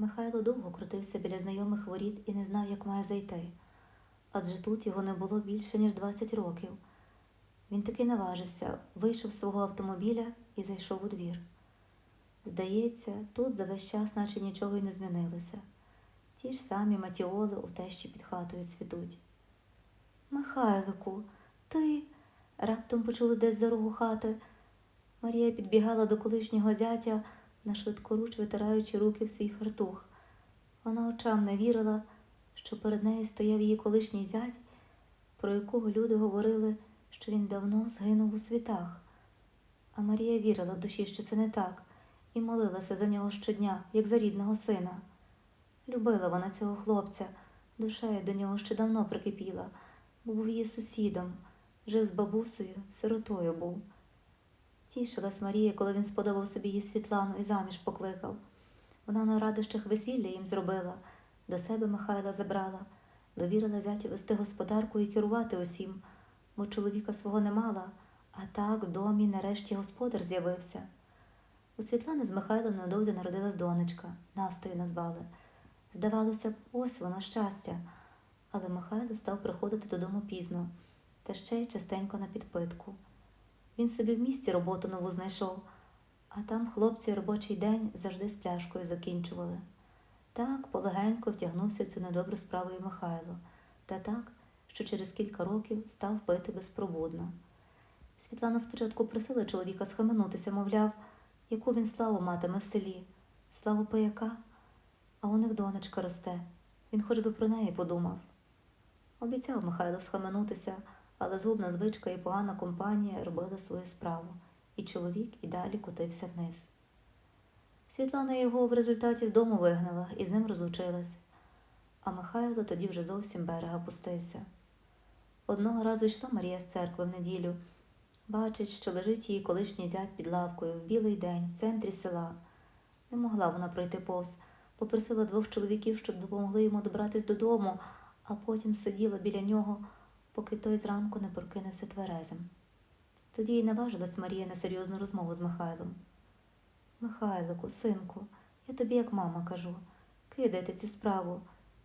Михайло довго крутився біля знайомих воріт і не знав, як має зайти. Адже тут його не було більше, ніж 20 років. Він таки наважився, вийшов з свого автомобіля і зайшов у двір. Здається, тут за весь час наче нічого й не змінилося. Ті ж самі матіоли у тещі під хатою цвітуть. Михайлику, ти. раптом почули десь за рогу хати. Марія підбігала до колишнього зятя, на швидкоруч витираючи руки в свій фартух. Вона очам не вірила, що перед нею стояв її колишній зять, про якого люди говорили, що він давно згинув у світах. А Марія вірила в душі, що це не так, і молилася за нього щодня, як за рідного сина. Любила вона цього хлопця, душею до нього ще давно прикипіла, бо був її сусідом, жив з бабусею, сиротою був. Тішилась Марія, коли він сподобав собі її Світлану і заміж покликав. Вона на радощах весілля їм зробила, до себе Михайла забрала, довірила зятю вести господарку і керувати усім, бо чоловіка свого не мала, а так в домі нарешті господар з'явився. У Світлани з Михайлом недовзі народилась донечка, Настою назвали. Здавалося б, ось воно щастя, але Михайло став приходити додому пізно, та ще й частенько на підпитку. Він собі в місті роботу нову знайшов, а там хлопці робочий день завжди з пляшкою закінчували. Так полегенько втягнувся в цю недобру справу і Михайло, та так, що через кілька років став пити безпробудно. Світлана спочатку просила чоловіка схаменутися, мовляв, яку він славу матиме в селі, славу пияка, а у них донечка росте. Він хоч би про неї подумав. Обіцяв Михайло схаменутися, але згубна звичка і погана компанія робили свою справу, і чоловік і далі котився вниз. Світлана його в результаті з дому вигнала і з ним розлучилась, а Михайло тоді вже зовсім берега пустився. Одного разу йшла Марія з церкви в неділю. Бачить, що лежить її колишній зять під лавкою в білий день в центрі села. Не могла вона пройти повз, попросила двох чоловіків, щоб допомогли йому добратись додому, а потім сиділа біля нього, поки той зранку не прокинувся тверезим. Тоді й наважилась Марія на серйозну розмову з Михайлом. Михайлику, синку, я тобі, як мама, кажу, кидайте цю справу,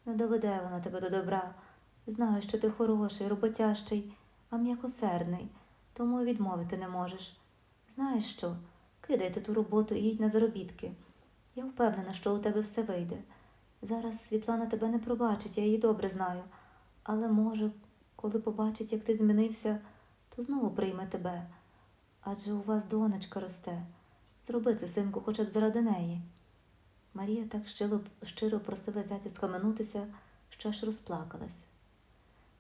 не доведе вона тебе до добра. Знаю, що ти хороший, роботящий, а м'якосердний, тому відмовити не можеш. Знаєш що? Кидайте ту роботу і їдь на заробітки. Я впевнена, що у тебе все вийде. Зараз Світлана тебе не пробачить, я її добре знаю, але може, коли побачить, як ти змінився, то знову прийме тебе. Адже у вас донечка росте. Зроби це, синку, хоча б заради неї. Марія так щиро, щиро просила зятя схаменутися, що аж розплакалась.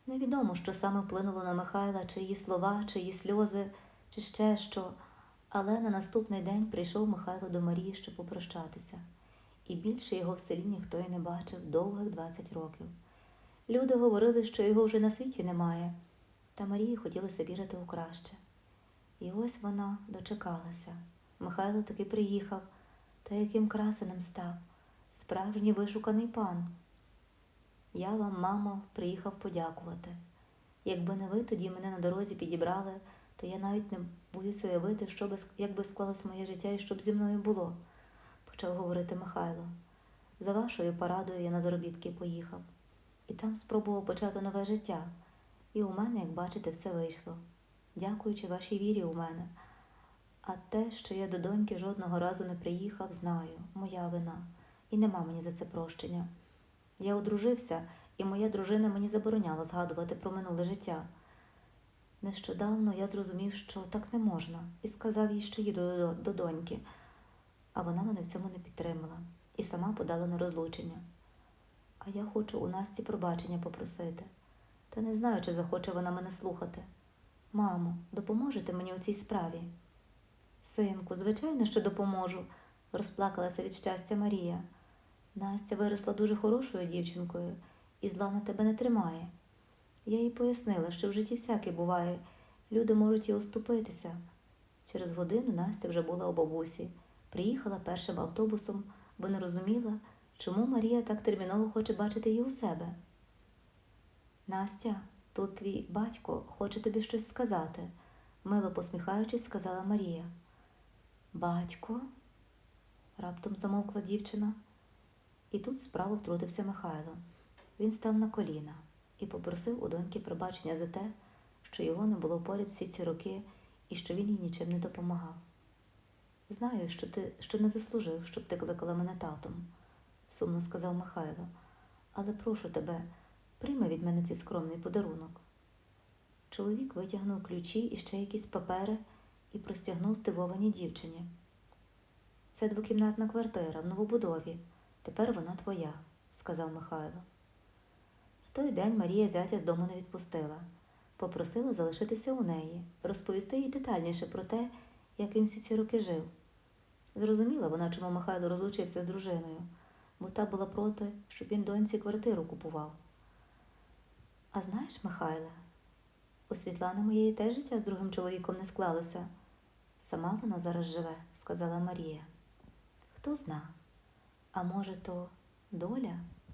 Невідомо, що саме вплинуло на Михайла, чи її слова, чи її сльози, чи ще що, але на наступний день прийшов Михайло до Марії, щоб попрощатися, і більше його в селі ніхто й не бачив довгих 20 років. Люди говорили, що його вже на світі немає, та Марії хотілося вірити у краще. І ось вона дочекалася. Михайло таки приїхав, та яким красеним став, справжній вишуканий пан. Я вам, мамо, приїхав подякувати. Якби не ви тоді мене на дорозі підібрали, то я навіть не боюсь уявити, що би, як би склалось моє життя і що б зі мною було, почав говорити Михайло. За вашою порадою я на заробітки поїхав, і там спробував почати нове життя. І у мене, як бачите, все вийшло. Дякуючи вашій вірі у мене. А те, що я до доньки жодного разу не приїхав, знаю, моя вина, і нема мені за це прощення. Я одружився, і моя дружина мені забороняла згадувати про минуле життя. Нещодавно я зрозумів, що так не можна, і сказав їй, що їду до, до доньки, а вона мене в цьому не підтримала і сама подала на розлучення. А я хочу у Насті пробачення попросити, та не знаю, чи захоче вона мене слухати. Мамо, допоможете мені у цій справі? Синку, звичайно, що допоможу, розплакалася від щастя Марія. Настя виросла дуже хорошою дівчинкою і зла на тебе не тримає. Я їй пояснила, що в житті всяке буває, люди можуть і оступитися. Через годину Настя вже була у бабусі, приїхала першим автобусом, бо не розуміла, чому Марія так терміново хоче бачити її у себе. Настя, тут твій батько хоче тобі щось сказати, мило посміхаючись, сказала Марія. Батько? раптом замовкла дівчина. І тут справу втрутився Михайло. Він став на коліна і попросив у доньки пробачення за те, що його не було поряд всі ці роки і що він їй нічим не допомагав. Знаю, що ти що не заслужив, щоб ти кликала мене татом, сумно сказав Михайло, але прошу тебе, прийми від мене цей скромний подарунок. Чоловік витягнув ключі і ще якісь папери і простягнув здивованій дівчині. Це двокімнатна квартира в новобудові. Тепер вона твоя, сказав Михайло. В той день Марія зятя з дому не відпустила, попросила залишитися у неї, розповісти їй детальніше про те, як він всі ці роки жив. Зрозуміла вона, чому Михайло розлучився з дружиною, бо та була проти, щоб він доньці квартиру купував. А знаєш, Михайле, у Світлани моєї теж життя з другим чоловіком не склалося. Сама вона зараз живе, сказала Марія. Хто зна, а може, то доля?